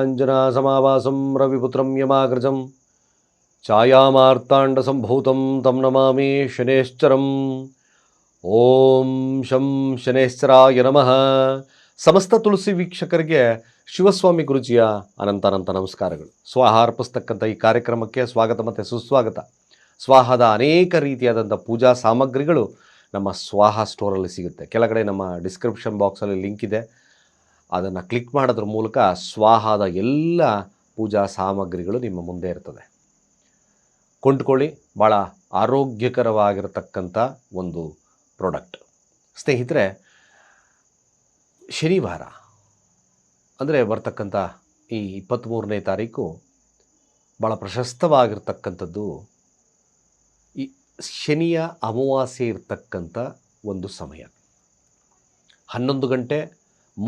ನೀಲಾಂಜನಾಸಮಾವಾಸಂ ರವಿಪುತ್ರಂ ಯಮಾಗ್ರಜಂ ಛಾಯಾಮಾರ್ತಾಂಡಸಂಭೂತಂ ತಂ ನಮಾಮಿ ಶನೇಶ್ಚರಂ ಓಂ ಶಂ ಶನೇಶ್ಚರಾಯ ನಮಃ ಸಮಸ್ತ ತುಳಸಿ ವೀಕ್ಷಕರಿಗೆ ಶಿವಸ್ವಾಮಿ ಗುರುಜಿಯ ಅನಂತ ಅನಂತ ನಮಸ್ಕಾರಗಳು ಸ್ವಾಹ ಅರ್ಪಿಸ್ತಕ್ಕಂಥ ಈ ಕಾರ್ಯಕ್ರಮಕ್ಕೆ ಸ್ವಾಗತ ಮತ್ತು ಸುಸ್ವಾಗತ ಸ್ವಾಹದ ಅನೇಕ ರೀತಿಯಾದಂಥ ಪೂಜಾ ಸಾಮಗ್ರಿಗಳು ನಮ್ಮ ಸ್ವಾಹ ಸ್ಟೋರಲ್ಲಿ ಸಿಗುತ್ತೆ. ಕೆಳಗಡೆ ನಮ್ಮ ಡಿಸ್ಕ್ರಿಪ್ಷನ್ ಬಾಕ್ಸಲ್ಲಿ ಲಿಂಕ್ ಇದೆ. ಅದನ್ನು ಕ್ಲಿಕ್ ಮಾಡೋದ್ರ ಮೂಲಕ ಸ್ವಾಹದ ಎಲ್ಲ ಪೂಜಾ ಸಾಮಗ್ರಿಗಳು ನಿಮ್ಮ ಮುಂದೆ ಇರ್ತದೆ. ಕೊಂಡ್ಕೊಳ್ಳಿ ಭಾಳ ಆರೋಗ್ಯಕರವಾಗಿರತಕ್ಕಂಥ ಒಂದು ಪ್ರಾಡಕ್ಟ್ ಸ್ನೇಹಿತರೆ, ಶನಿವಾರ ಅಂದರೆ ಬರ್ತಕ್ಕಂಥ ಈ ಇಪ್ಪತ್ತ್ಮೂರನೇ ತಾರೀಕು ಭಾಳ ಪ್ರಶಸ್ತವಾಗಿರ್ತಕ್ಕಂಥದ್ದು ಈ ಶನಿಯ ಅಮಾವಾಸ್ಯೆ ಇರ್ತಕ್ಕಂಥ ಒಂದು ಸಮಯ. ಹನ್ನೊಂದು ಗಂಟೆ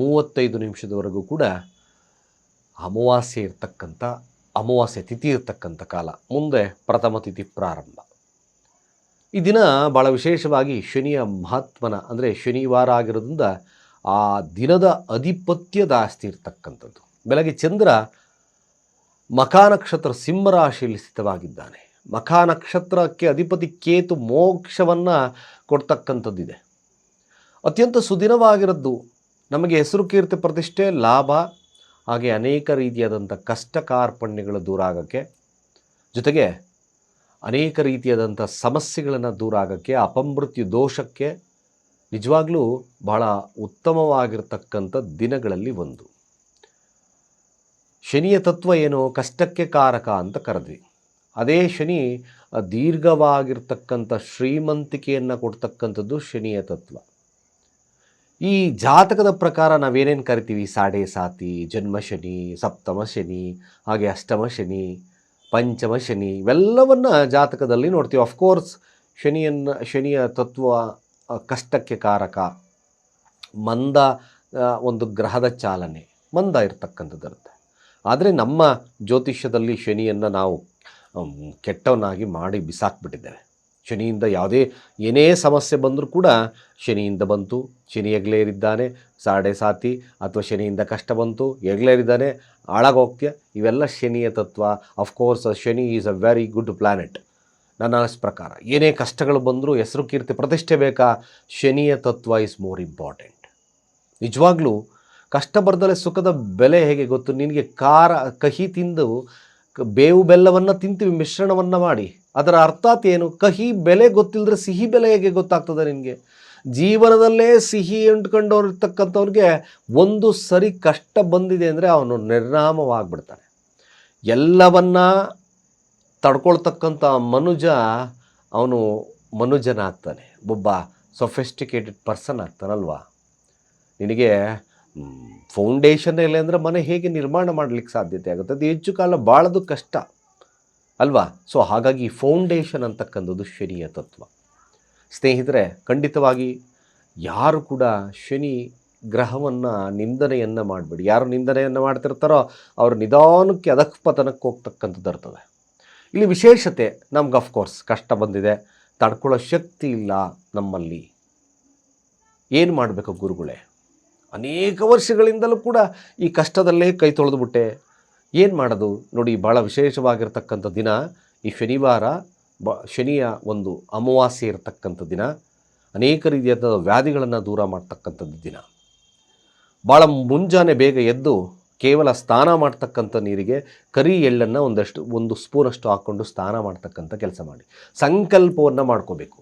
ಮೂವತ್ತೈದು ನಿಮಿಷದವರೆಗೂ ಕೂಡ ಅಮಾವಾಸ್ಯೆ ಇರ್ತಕ್ಕಂಥ, ಅಮಾವಾಸ್ಯೆ ತಿಥಿ ಇರ್ತಕ್ಕಂಥ ಕಾಲ, ಮುಂದೆ ಪ್ರಥಮ ತಿಥಿ ಪ್ರಾರಂಭ. ಈ ದಿನ ಭಾಳ ವಿಶೇಷವಾಗಿ ಶನಿಯ ಮಹಾತ್ಮನ ಅಂದರೆ ಶನಿವಾರ ಆಗಿರೋದ್ರಿಂದ ಆ ದಿನದ ಅಧಿಪತ್ಯದ ಆಸ್ತಿ ಇರ್ತಕ್ಕಂಥದ್ದು. ಬೆಳಗ್ಗೆ ಚಂದ್ರ ಮಖಾನಕ್ಷತ್ರ ಸಿಂಹರಾಶಿಯಲ್ಲಿ ಸ್ಥಿತವಾಗಿದ್ದಾನೆ. ಮಖಾನಕ್ಷತ್ರಕ್ಕೆ ಅಧಿಪತಿ ಕೇತು ಮೋಕ್ಷವನ್ನು ಕೊಡ್ತಕ್ಕಂಥದ್ದಿದೆ. ಅತ್ಯಂತ ಸುದಿನವಾಗಿರೋದು ನಮಗೆ ಹೆಸರು ಕೀರ್ತಿ ಪ್ರತಿಷ್ಠೆ, ಲಾಭ, ಹಾಗೆ ಅನೇಕ ರೀತಿಯಾದಂಥ ಕಷ್ಟ ಕಾರ್ಪಣ್ಯಗಳು ದೂರ ಆಗೋಕ್ಕೆ ಜೊತೆಗೆ ಅನೇಕ ರೀತಿಯಾದಂಥ ಸಮಸ್ಯೆಗಳನ್ನು ದೂರ ಆಗೋಕ್ಕೆ ಅಪಮೃತ್ಯು ದೋಷಕ್ಕೆ ನಿಜವಾಗ್ಲೂ ಬಹಳ ಉತ್ತಮವಾಗಿರ್ತಕ್ಕಂಥ ದಿನಗಳಲ್ಲಿ ಒಂದು. ಶನಿಯ ತತ್ವ ಏನು? ಕಷ್ಟಕ್ಕೆ ಕಾರಕ ಅಂತ ಕರೆದ್ವಿ. ಅದೇ ಶನಿ ದೀರ್ಘವಾಗಿರ್ತಕ್ಕಂಥ ಶ್ರೀಮಂತಿಕೆಯನ್ನು ಕೊಡ್ತಕ್ಕಂಥದ್ದು ಶನಿಯ ತತ್ವ. ಈ ಜಾತಕದ ಪ್ರಕಾರ ನಾವೇನೇನು ಕರಿತೀವಿ? ಸಾಡೆ ಸಾತಿ, ಜನ್ಮ ಶನಿ, ಸಪ್ತಮ ಶನಿ, ಹಾಗೆ ಅಷ್ಟಮ ಶನಿ, ಪಂಚಮ ಶನಿ, ಇವೆಲ್ಲವನ್ನು ಜಾತಕದಲ್ಲಿ ನೋಡ್ತೀವಿ. ಅಫ್ಕೋರ್ಸ್ ಶನಿಯನ್ನು, ಶನಿಯ ತತ್ವ ಕಷ್ಟಕ್ಕೆ ಕಾರಕ. ಮಂದ ಒಂದು ಗ್ರಹದ ಚಾಲನೆ. ಮಂದ ಇರತಕ್ಕಂಥದ್ದಿರುತ್ತೆ ಆದರೆ ನಮ್ಮ ಜ್ಯೋತಿಷ್ಯದಲ್ಲಿ ಶನಿಯನ್ನು ನಾವು ಕೆಟ್ಟವನಾಗಿ ಮಾಡಿ ಬಿಸಾಕ್ಬಿಟ್ಟಿದ್ದೇವೆ. ಶನಿಯಿಂದ ಯಾವುದೇ ಏನೇ ಸಮಸ್ಯೆ ಬಂದರೂ ಕೂಡ ಶನಿಯಿಂದ ಬಂತು. ಶನಿ ಎಗ್ಲೇರಿದ್ದಾನೆ ಸಾಡೆ ಸಾತಿ ಅಥವಾ ಶನಿಯಿಂದ ಕಷ್ಟ ಬಂತು ಎಗ್ಲೇರಿದ್ದಾನೆ ಹಾಳಾಗೋಗ್ತೀಯ? ಇವೆಲ್ಲ ಶನಿಯ ತತ್ವ. Of course Shani is a very good planet ನನ್ನ ಪ್ರಕಾರ, ಏನೇ ಕಷ್ಟಗಳು ಬಂದರೂ ಹೆಸರು ಕೀರ್ತಿ ಪ್ರತಿಷ್ಠೆ ಬೇಕಾ? ಶನಿಯ ತತ್ವ ಇಸ್ ಮೋರ್ ಇಂಪಾರ್ಟೆಂಟ್ ನಿಜವಾಗ್ಲೂ ಕಷ್ಟ ಬರ್ದಲೆ ಸುಖದ ಬೆಲೆ ಹೇಗೆ ಗೊತ್ತು? ನಿನಗೆ ಖಾರ, ಕಹಿ ತಿಂದು ಬೇವು ಬೆಲ್ಲವನ್ನು ತಿಂತೀವಿ, ಮಿಶ್ರಣವನ್ನು ಮಾಡಿ. ಅದರ ಅರ್ಥಾತ್ ಏನು? ಕಹಿ ಬೆಲೆ ಗೊತ್ತಿಲ್ಲದ್ರೆ ಸಿಹಿ ಬೆಲೆ ಹೇಗೆ ಗೊತ್ತಾಗ್ತದೆ ನಿನಗೆ? ಜೀವನದಲ್ಲೇ ಸಿಹಿ ಅಂಟ್ಕೊಂಡವ್ರಿರ್ತಕ್ಕಂಥವ್ರಿಗೆ ಒಂದು ಸರಿ ಕಷ್ಟ ಬಂದಿದೆ ಅಂದರೆ ಅವನು ನಿರ್ನಾಮವಾಗ್ಬಿಡ್ತಾನೆ. ಎಲ್ಲವನ್ನ ತಡ್ಕೊಳ್ತಕ್ಕಂಥ ಮನುಜ ಅವನು ಮನುಜನಾಗ್ತಾನೆ. ಒಬ್ಬ ಸೊಫೆಸ್ಟಿಕೇಟೆಡ್ ಪರ್ಸನ್ ಆಗ್ತಾನಲ್ವಾ? ನಿನಗೆ ಫೌಂಡೇಶನ್ ಇಲ್ಲ ಅಂದರೆ ಮನೆ ಹೇಗೆ ನಿರ್ಮಾಣ ಮಾಡಲಿಕ್ಕೆ ಸಾಧ್ಯತೆ ಆಗುತ್ತೆ? ಅದು ಹೆಚ್ಚು ಕಾಲ ಬಾಳೋದು ಕಷ್ಟ ಅಲ್ವಾ? ಸೊ ಹಾಗಾಗಿ ಫೌಂಡೇಶನ್ ಅಂತಕ್ಕಂಥದ್ದು ಶನಿಯ ತತ್ವ. ಸ್ನೇಹಿತರೆ, ಖಂಡಿತವಾಗಿ ಯಾರು ಕೂಡ ಶನಿ ಗ್ರಹವನ್ನು ನಿಂದನೆಯನ್ನು ಮಾಡಬೇಡಿ. ಯಾರು ನಿಂದನೆಯನ್ನು ಮಾಡ್ತಿರ್ತಾರೋ ಅವ್ರ ನಿಧಾನಕ್ಕೆ ಅಧಃಪತನಕ್ಕೆ ಹೋಗ್ತಕ್ಕಂಥದ್ದು ಇರ್ತದೆ. ಇಲ್ಲಿ ವಿಶೇಷತೆ, ನಮ್ಗೆ ಅಫ್ಕೋರ್ಸ್ ಕಷ್ಟ ಬಂದಿದೆ. ತಡ್ಕೊಳ್ಳೋ ಶಕ್ತಿ ಇಲ್ಲ ನಮ್ಮಲ್ಲಿ. ಏನು ಮಾಡಬೇಕು ಗುರುಗಳೇ? ಅನೇಕ ವರ್ಷಗಳಿಂದಲೂ ಕೂಡ ಈ ಕಷ್ಟದಲ್ಲೇ ಕೈ ತೊಳೆದುಬಿಟ್ಟೆ ಏನು ಮಾಡೋದು? ನೋಡಿ ಭಾಳ ವಿಶೇಷವಾಗಿರ್ತಕ್ಕಂಥ ದಿನ. ಈ ಶನಿವಾರ ಬ, ಶನಿಯ ಒಂದು ಅಮಾವಾಸ್ಯೆ ಇರತಕ್ಕಂಥ ದಿನ. ಅನೇಕ ರೀತಿಯಾದ ವ್ಯಾಧಿಗಳನ್ನು ದೂರ ಮಾಡ್ತಕ್ಕಂಥದ್ದು ದಿನ. ಭಾಳ ಮುಂಜಾನೆ ಬೇಗ ಎದ್ದು ಕೇವಲ ಸ್ನಾನ ಮಾಡ್ತಕ್ಕಂಥ ನೀರಿಗೆ ಕರಿ ಎಳ್ಳನ್ನು ಒಂದಷ್ಟು, ಒಂದು ಸ್ಪೂನಷ್ಟು ಹಾಕ್ಕೊಂಡು ಸ್ನಾನ ಮಾಡ್ತಕ್ಕಂಥ ಕೆಲಸ ಮಾಡಿ. ಸಂಕಲ್ಪವನ್ನು ಮಾಡ್ಕೋಬೇಕು.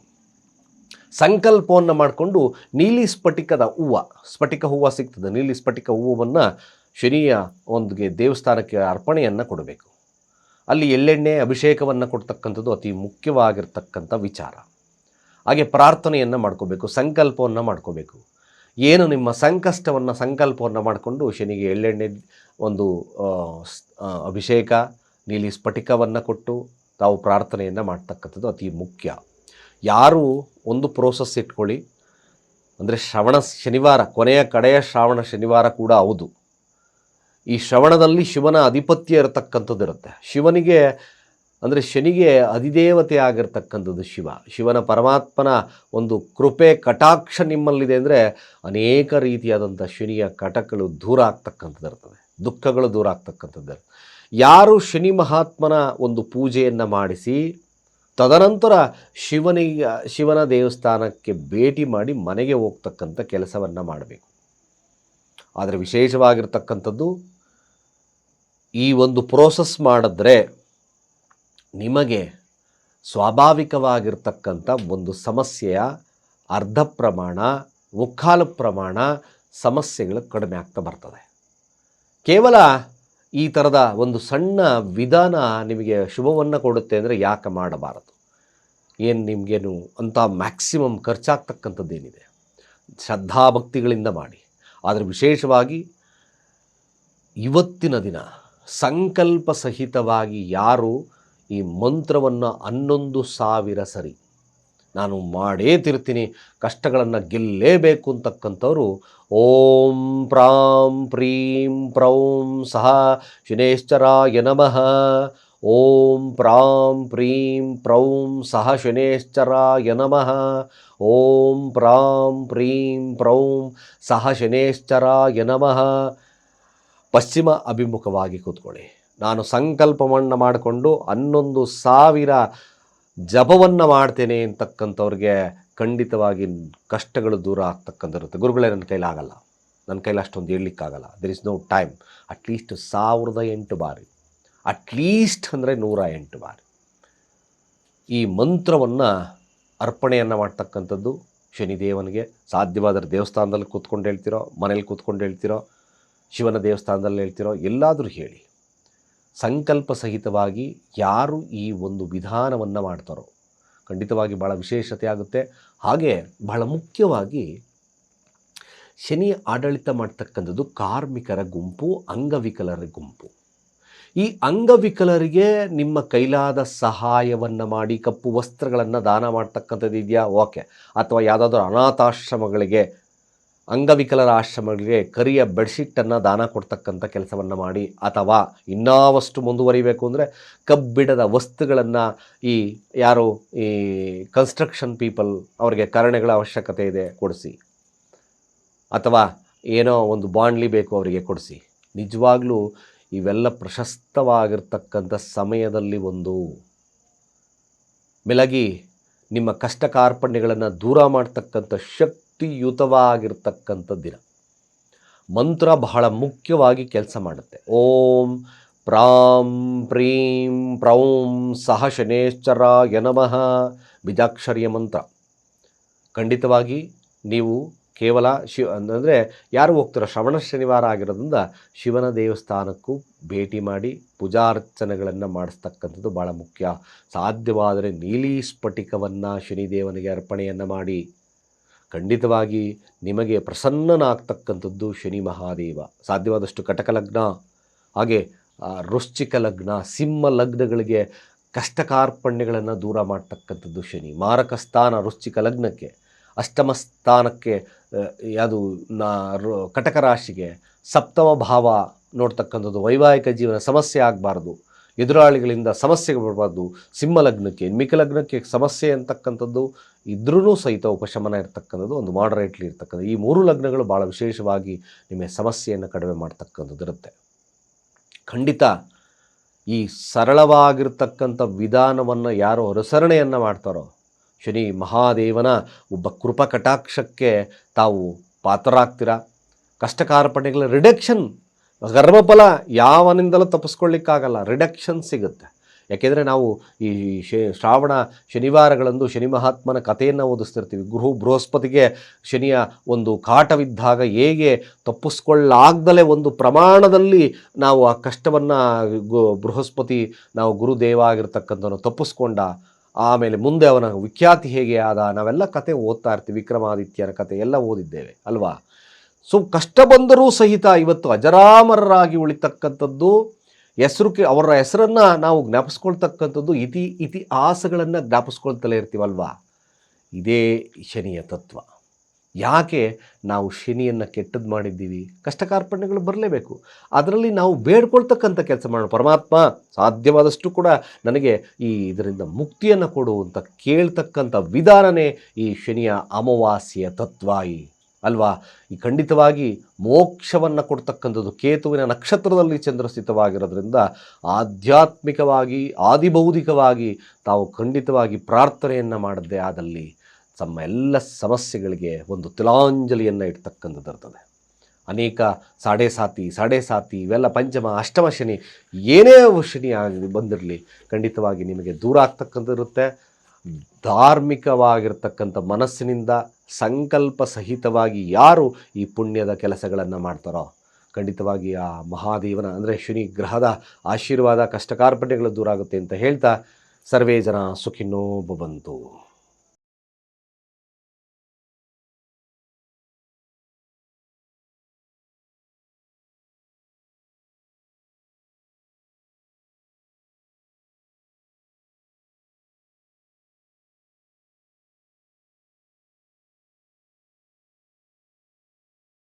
ಸಂಕಲ್ಪವನ್ನು ಮಾಡಿಕೊಂಡು ನೀಲಿ ಸ್ಫಟಿಕದ ಹೂವು, ಸ್ಫಟಿಕ ಹೂವು ಸಿಗ್ತದೆ. ನೀಲಿ ಸ್ಫಟಿಕ ಹೂವನ್ನು ಶನಿಯ ಒಂದಿಗೆ ದೇವಸ್ಥಾನಕ್ಕೆ ಅರ್ಪಣೆಯನ್ನು ಕೊಡಬೇಕು. ಅಲ್ಲಿ ಎಳ್ಳೆಣ್ಣೆ ಅಭಿಷೇಕವನ್ನು ಕೊಡ್ತಕ್ಕಂಥದ್ದು ಅತಿ ಮುಖ್ಯವಾಗಿರ್ತಕ್ಕಂಥ ವಿಚಾರ. ಹಾಗೆ ಪ್ರಾರ್ಥನೆಯನ್ನು ಮಾಡ್ಕೋಬೇಕು, ಸಂಕಲ್ಪವನ್ನು ಮಾಡ್ಕೋಬೇಕು. ಏನು ನಿಮ್ಮ ಸಂಕಷ್ಟವನ್ನು ಸಂಕಲ್ಪವನ್ನು ಮಾಡಿಕೊಂಡು ಶನಿಗೆ ಎಳ್ಳೆಣ್ಣೆ ಒಂದು ಅಭಿಷೇಕ, ನೀಲಿ ಸ್ಫಟಿಕವನ್ನು ಕೊಟ್ಟು ತಾವು ಪ್ರಾರ್ಥನೆಯನ್ನು ಮಾಡ್ತಕ್ಕಂಥದ್ದು ಅತಿ ಮುಖ್ಯ. ಯಾರು ಒಂದು ಪ್ರೋಸೆಸ್ ಇಟ್ಕೊಳ್ಳಿ, ಅಂದರೆ ಶ್ರವಣ ಶನಿವಾರ, ಕೊನೆಯ ಕಡೆಯ ಶ್ರಾವಣ ಶನಿವಾರ ಕೂಡ ಹೌದು. ಈ ಶ್ರವಣದಲ್ಲಿ ಶಿವನ ಅಧಿಪತ್ಯ ಇರತಕ್ಕಂಥದ್ದು ಇರುತ್ತೆ. ಶಿವನಿಗೆ, ಅಂದರೆ ಶನಿಗೆ ಅಧಿದೇವತೆ ಆಗಿರ್ತಕ್ಕಂಥದ್ದು ಶಿವ. ಶಿವನ ಪರಮಾತ್ಮನ ಒಂದು ಕೃಪೆ ಕಟಾಕ್ಷ ನಿಮ್ಮಲ್ಲಿದೆ ಅಂದರೆ ಅನೇಕ ರೀತಿಯಾದಂಥ ಶನಿಯ ಕಟಕಗಳು ದೂರ ಆಗ್ತಕ್ಕಂಥದ್ದು ಇರ್ತದೆ. ದುಃಖಗಳು ದೂರ ಆಗ್ತಕ್ಕಂಥದ್ದು ಯಾರು ಶನಿ ಮಹಾತ್ಮನ ಒಂದು ಪೂಜೆಯನ್ನು ಮಾಡಿಸಿ ತದನಂತರ ಶಿವನಿಗೆ, ಶಿವನ ದೇವಸ್ಥಾನಕ್ಕೆ ಭೇಟಿ ಮಾಡಿ ಮನೆಗೆ ಹೋಗ್ತಕ್ಕಂಥ ಕೆಲಸವನ್ನು ಮಾಡಬೇಕು. ಆದರೆ ವಿಶೇಷವಾಗಿರ್ತಕ್ಕಂಥದ್ದು, ಈ ಒಂದು ಪ್ರೋಸೆಸ್ ಮಾಡಿದ್ರೆ ನಿಮಗೆ ಸ್ವಾಭಾವಿಕವಾಗಿರ್ತಕ್ಕಂಥ ಒಂದು ಸಮಸ್ಯೆಯ ಅರ್ಧ ಪ್ರಮಾಣ, ಮುಕ್ಕಾಲು ಪ್ರಮಾಣ ಸಮಸ್ಯೆಗಳು ಕಡಿಮೆ ಆಗ್ತಾ ಬರ್ತದೆ. ಕೇವಲ ಈ ಥರದ ಒಂದು ಸಣ್ಣ ವಿಧಾನ ನಿಮಗೆ ಶುಭವನ್ನು ಕೊಡುತ್ತೆ ಅಂದರೆ ಯಾಕೆ ಮಾಡಬಾರದು? ಏನು ನಿಮಗೇನು ಅಂತ ಮ್ಯಾಕ್ಸಿಮಮ್ ಖರ್ಚಾಗ್ತಕ್ಕಂಥದ್ದೇನಿದೆ? ಶ್ರದ್ಧಾಭಕ್ತಿಗಳಿಂದ ಮಾಡಿ. ಆದರೆ ವಿಶೇಷವಾಗಿ ಇವತ್ತಿನ ದಿನ ಸಂಕಲ್ಪ ಸಹಿತವಾಗಿ ಯಾರು ಈ ಮಂತ್ರವನ್ನು ಹನ್ನೊಂದು ಸಾವಿರ ಸರಿ ನಾನು ಮಾಡೇ ತಿರ್ತೀನಿ ಕಷ್ಟಗಳನ್ನು ಗೆಲ್ಲೇಬೇಕು ಅಂತಕ್ಕಂಥವ್ರು ಓಂ ಪ್ರಾಂ ಪ್ರೀಂ ಪ್ರೌಂ ಸಹ ಶನೇಶ್ಚರಾಯ ನಮಃ. ಓಂ ಪ್ರಾಂ ಪ್ರೀಂ ಪ್ರೌಂ ಸಹ ಶನೇಶ್ಚರಾಯ ನಮಃ. ಓಂ ಪ್ರಾಂ ಪ್ರೀಂ ಪ್ರೌಂ ಸಹ ಶನೇಶ್ಚರಾಯ ನಮಃ. ಪಶ್ಚಿಮ ಅಭಿಮುಖವಾಗಿ ಕೂತ್ಕೊಳ್ಳಿ. ನಾನು ಸಂಕಲ್ಪವನ್ನು ಮಾಡಿಕೊಂಡು ಹನ್ನೊಂದು ಸಾವಿರ ಜಪವನ್ನು ಮಾಡ್ತೇನೆ ಅಂತಕ್ಕಂಥವ್ರಿಗೆ ಖಂಡಿತವಾಗಿ ಕಷ್ಟಗಳು ದೂರ ಆಗ್ತಕ್ಕಂಥರುತ್ತೆ ಗುರುಗಳೇ, ನನ್ನ ಕೈಲಾಗಲ್ಲ ನನ್ನ ಕೈಲಿ ಅಷ್ಟೊಂದು ಹೇಳಲಿಕ್ಕಾಗಲ್ಲ. There is no time at least ಸಾವಿರದ ಎಂಟು ಬಾರಿ. ಅಟ್ಲೀಸ್ಟ್ ಅಂದರೆ ನೂರ ಎಂಟು ಬಾರಿ. ಈ ಮಂತ್ರವನ್ನು ಅರ್ಪಣೆಯನ್ನು ಮಾಡ್ತಕ್ಕಂಥದ್ದು ಶನಿದೇವನಿಗೆ. ಸಾಧ್ಯವಾದರೆ ದೇವಸ್ಥಾನದಲ್ಲಿ ಕೂತ್ಕೊಂಡು ಹೇಳ್ತಿರೋ, ಮನೇಲಿ ಕೂತ್ಕೊಂಡು ಹೇಳ್ತಿರೋ, ಶಿವನ ದೇವಸ್ಥಾನದಲ್ಲಿ ಹೇಳ್ತಿರೋ, ಎಲ್ಲಾದರೂ ಹೇಳಿ. ಸಂಕಲ್ಪ ಸಹಿತವಾಗಿ ಯಾರು ಈ ಒಂದು ವಿಧಾನವನ್ನು ಮಾಡ್ತಾರೋ. ಖಂಡಿತವಾಗಿ ಭಾಳ ವಿಶೇಷತೆ ಆಗುತ್ತೆ. ಹಾಗೆ ಬಹಳ ಮುಖ್ಯವಾಗಿ ಶನಿ ಆಡಳಿತ ಮಾಡ್ತಕ್ಕಂಥದ್ದು ಕಾರ್ಮಿಕರ ಗುಂಪು, ಅಂಗವಿಕಲರ ಗುಂಪು. ಈ ಅಂಗವಿಕಲರಿಗೆ ನಿಮ್ಮ ಕೈಲಾದ ಸಹಾಯವನ್ನು ಮಾಡಿ, ಕಪ್ಪು ವಸ್ತ್ರಗಳನ್ನು ದಾನ ಮಾಡ್ತಕ್ಕಂಥದ್ದು ಇದೆಯಾ ಓಕೆ. ಅಥವಾ ಯಾವುದಾದ್ರೂ ಅನಾಥಾಶ್ರಮಗಳಿಗೆ ಅಂಗವಿಕಲರ ಆಶ್ರಮಗಳಿಗೆ ಕರಿಯ ಬೆಡ್ಶೀಟನ್ನು ದಾನ ಕೊಡ್ತಕ್ಕಂಥ ಕೆಲಸವನ್ನು ಮಾಡಿ ಅಥವಾ ಇನ್ನಾವಷ್ಟು ಮುಂದುವರಿಬೇಕು ಅಂದರೆ ಕಬ್ಬಿಡದ ವಸ್ತುಗಳನ್ನು ಈ ಯಾರು ಈ ಕನ್ಸ್ಟ್ರಕ್ಷನ್ ಪೀಪಲ್ ಅವರಿಗೆ ಕರಣೆಗಳ ಅವಶ್ಯಕತೆ ಇದೆ ಕೊಡಿಸಿ. ಅಥವಾ ಏನೋ ಒಂದು ಬಾಂಡ್ಲಿ ಬೇಕು ಅವರಿಗೆ ಕೊಡಿಸಿ. ನಿಜವಾಗ್ಲೂ ಇವೆಲ್ಲ ಪ್ರಶಸ್ತವಾಗಿರ್ತಕ್ಕಂಥ ಸಮಯದಲ್ಲಿ ಒಂದು ಮೆಲಗಿ ನಿಮ್ಮ ಕಷ್ಟ ಕಾರ್ಪಣ್ಯಗಳನ್ನು ದೂರ ಮಾಡ್ತಕ್ಕಂಥ ಶಕ್ತಿಯುತವಾಗಿರ್ತಕ್ಕಂಥ ದಿನ ಮಂತ್ರ ಬಹಳ ಮುಖ್ಯವಾಗಿ ಕೆಲಸ ಮಾಡುತ್ತೆ. ಓಂ ಪ್ರಾಂ ಪ್ರೀಂ ಪ್ರೌಂ ಸಹ ಶನೇಶ್ಚರಾಯ ನಮಃ ಬಿಜಾಕ್ಷರಿಯ ಮಂತ್ರ. ಖಂಡಿತವಾಗಿ ನೀವು ಕೇವಲ ಶಿವ ಅಂದರೆ ಯಾರು ಹೋಗ್ತಾರೋ ಶ್ರವಣ ಶನಿವಾರ ಆಗಿರೋದ್ರಿಂದ ಶಿವನ ದೇವಸ್ಥಾನಕ್ಕೂ ಭೇಟಿ ಮಾಡಿ ಪೂಜಾರ್ಚನೆಗಳನ್ನು ಮಾಡಿಸ್ತಕ್ಕಂಥದ್ದು ಭಾಳ ಮುಖ್ಯ. ಸಾಧ್ಯವಾದರೆ ನೀಲಿ ಸ್ಫಟಿಕವನ್ನು ಶನಿದೇವನಿಗೆ ಅರ್ಪಣೆಯನ್ನು ಮಾಡಿ. ಖಂಡಿತವಾಗಿ ನಿಮಗೆ ಪ್ರಸನ್ನನಾಗ್ತಕ್ಕಂಥದ್ದು ಶನಿ ಮಹಾದೇವ. ಸಾಧ್ಯವಾದಷ್ಟು ಕಟಕ ಲಗ್ನ ಹಾಗೆ ವೃಶ್ಚಿಕ ಲಗ್ನ, ಸಿಂಹ ಲಗ್ನಗಳಿಗೆ ಕಷ್ಟ ಕಾರ್ಪಣ್ಯಗಳನ್ನು ದೂರ ಮಾಡ್ತಕ್ಕಂಥದ್ದು ಶನಿ. ಮಾರಕ ಸ್ಥಾನ ವೃಶ್ಚಿಕ ಲಗ್ನಕ್ಕೆ, ಅಷ್ಟಮ ಸ್ಥಾನಕ್ಕೆ ಯಾವುದು, ನಾ ಕಟಕ ರಾಶಿಗೆ ಸಪ್ತಮ ಭಾವ ನೋಡ್ತಕ್ಕಂಥದ್ದು. ವೈವಾಹಿಕ ಜೀವನ ಸಮಸ್ಯೆ ಆಗಬಾರ್ದು. ಎದುರಾಳಿಗಳಿಂದ ಸಮಸ್ಯೆಗೆ ಬರಬಾರ್ದು. ಸಿಂಹ ಲಗ್ನಕ್ಕೆ ಮಿಕ ಲಗ್ನಕ್ಕೆ ಸಮಸ್ಯೆ ಅಂತಕ್ಕಂಥದ್ದು ಇದ್ರೂ ಸಹಿತ ಉಪಶಮನ ಇರತಕ್ಕಂಥದ್ದು, ಒಂದು ಮಾಡರೇಟ್ಲಿ ಇರ್ತಕ್ಕಂಥದ್ದು. ಈ ಮೂರು ಲಗ್ನಗಳು ಭಾಳ ವಿಶೇಷವಾಗಿ ನಿಮಗೆ ಸಮಸ್ಯೆಯನ್ನು ಕಡಿಮೆ ಮಾಡ್ತಕ್ಕಂಥದ್ದು ಇರುತ್ತೆ. ಖಂಡಿತ ಈ ಸರಳವಾಗಿರ್ತಕ್ಕಂಥ ವಿಧಾನವನ್ನು ಯಾರು ಅನುಸರಣೆಯನ್ನು ಮಾಡ್ತಾರೋ, ಶನಿ ಮಹಾದೇವನ ಒಬ್ಬ ಕೃಪಕಟಾಕ್ಷಕ್ಕೆ ತಾವು ಪಾತ್ರರಾಗ್ತೀರಾ? ಕಷ್ಟ ರಿಡಕ್ಷನ್ ಗರ್ಭಫಲ ಯಾವನಿಂದಲೂ ತಪ್ಪಿಸ್ಕೊಳ್ಳಿಕ್ಕಾಗಲ್ಲ. ರಿಡಕ್ಷನ್ ಸಿಗುತ್ತೆ. ಯಾಕೆಂದರೆ ನಾವು ಈ ಶ್ರಾವಣ ಶನಿವಾರಗಳಂದು ಶನಿ ಮಹಾತ್ಮನ ಕಥೆಯನ್ನು ಓದಿಸ್ತಿರ್ತೀವಿ. ಗುರು ಬೃಹಸ್ಪತಿಗೆ ಶನಿಯ ಒಂದು ಕಾಟವಿದ್ದಾಗ ಹೇಗೆ ತಪ್ಪಿಸ್ಕೊಳ್ಳಾಗ್ದಲೇ ಒಂದು ಪ್ರಮಾಣದಲ್ಲಿ ನಾವು ಆ ಕಷ್ಟವನ್ನು ಬೃಹಸ್ಪತಿ, ನಾವು ಗುರುದೇವ ಆಗಿರ್ತಕ್ಕಂಥವನು ತಪ್ಪಿಸ್ಕೊಂಡ, ಆಮೇಲೆ ಮುಂದೆ ಅವನ ವಿಖ್ಯಾತಿ ಹೇಗೆ ಆದ, ನಾವೆಲ್ಲ ಕತೆ ಓದ್ತಾ ಇರ್ತೀವಿ. ವಿಕ್ರಮಾದಿತ್ಯನ ಕತೆ ಎಲ್ಲ ಓದಿದ್ದೇವೆ. ಅಲ್ವಾ? ಸೊ ಕಷ್ಟ ಬಂದರೂ ಸಹಿತ ಇವತ್ತು ಅಜರಾಮರರಾಗಿ ಉಳಿತಕ್ಕಂಥದ್ದು ಹೆಸರು ಅವರ ಹೆಸರನ್ನು ನಾವು ಜ್ಞಾಪಿಸ್ಕೊಳ್ತಕ್ಕಂಥದ್ದು ಇತಿ, ಇತಿಹಾಸಗಳನ್ನು ಜ್ಞಾಪಿಸ್ಕೊಳ್ತಲೇ ಇರ್ತೀವಲ್ವಾ? ಇದೇ ಶನಿಯ ತತ್ವ. ಯಾಕೆ ನಾವು ಶನಿಯನ್ನು ಕೆಟ್ಟದ್ದು ಮಾಡಿದ್ದೀವಿ? ಕಷ್ಟ ಕಾರ್ಪಣ್ಯಗಳು ಬರಲೇಬೇಕು. ಅದರಲ್ಲಿ ನಾವು ಬೇಡ್ಕೊಳ್ತಕ್ಕಂಥ ಕೆಲಸ ಮಾಡೋಣ. ಪರಮಾತ್ಮ ಸಾಧ್ಯವಾದಷ್ಟು ಕೂಡ ನನಗೆ ಈ ಇದರಿಂದ ಮುಕ್ತಿಯನ್ನು ಕೊಡು ಅಂತ ಕೇಳ್ತಕ್ಕಂಥ ವಿಧಾನನೇ ಈ ಶನಿಯ ಅಮಾವಾಸ್ಯೆಯ ತತ್ವ ಈ. ಅಲ್ವಾ? ಈ ಖಂಡಿತವಾಗಿ ಮೋಕ್ಷವನ್ನು ಕೊಡ್ತಕ್ಕಂಥದ್ದು ಕೇತುವಿನ ನಕ್ಷತ್ರದಲ್ಲಿ ಚಂದ್ರ ಸ್ಥಿತವಾಗಿರೋದ್ರಿಂದ ಆಧ್ಯಾತ್ಮಿಕವಾಗಿ, ಆದಿಭೌತಿಕವಾಗಿ ತಾವು ಖಂಡಿತವಾಗಿ ಪ್ರಾರ್ಥನೆಯನ್ನು ಮಾಡದೇ ಆದಲ್ಲಿ ತಮ್ಮ ಎಲ್ಲ ಸಮಸ್ಯೆಗಳಿಗೆ ಒಂದು ತಿಲಾಂಜಲಿಯನ್ನು ಇಡ್ತಕ್ಕಂಥದ್ದು ಇರ್ತದೆ. ಅನೇಕ ಸಾಡೆ ಸಾತಿ ಸಾಡೆ ಸಾತಿ, ಇವೆಲ್ಲ ಪಂಚಮ, ಅಷ್ಟಮ ಶನಿ ಏನೇ ಶನಿ ಆಗಿ ಬಂದಿರಲಿ ಖಂಡಿತವಾಗಿ ನಿಮಗೆ ದೂರ ಆಗ್ತಕ್ಕಂಥದ್ದು ಇರುತ್ತೆ. ಧಾರ್ಮಿಕವಾಗಿರ್ತಕ್ಕಂಥ ಮನಸ್ಸಿನಿಂದ ಸಂಕಲ್ಪ ಸಹಿತವಾಗಿ ಯಾರು ಈ ಪುಣ್ಯದ ಕೆಲಸಗಳನ್ನು ಮಾಡ್ತಾರೋ, ಖಂಡಿತವಾಗಿ ಆ ಮಹಾದೇವನ, ಅಂದರೆ ಶನಿ ಗ್ರಹದ ಆಶೀರ್ವಾದ ಕಷ್ಟಕಾರ್ಪಣ್ಯಗಳು ದೂರ ಆಗುತ್ತೆ ಅಂತ ಹೇಳ್ತಾ ಸರ್ವೇ ಜನ ಸುಖಿನೋ ಬಂತು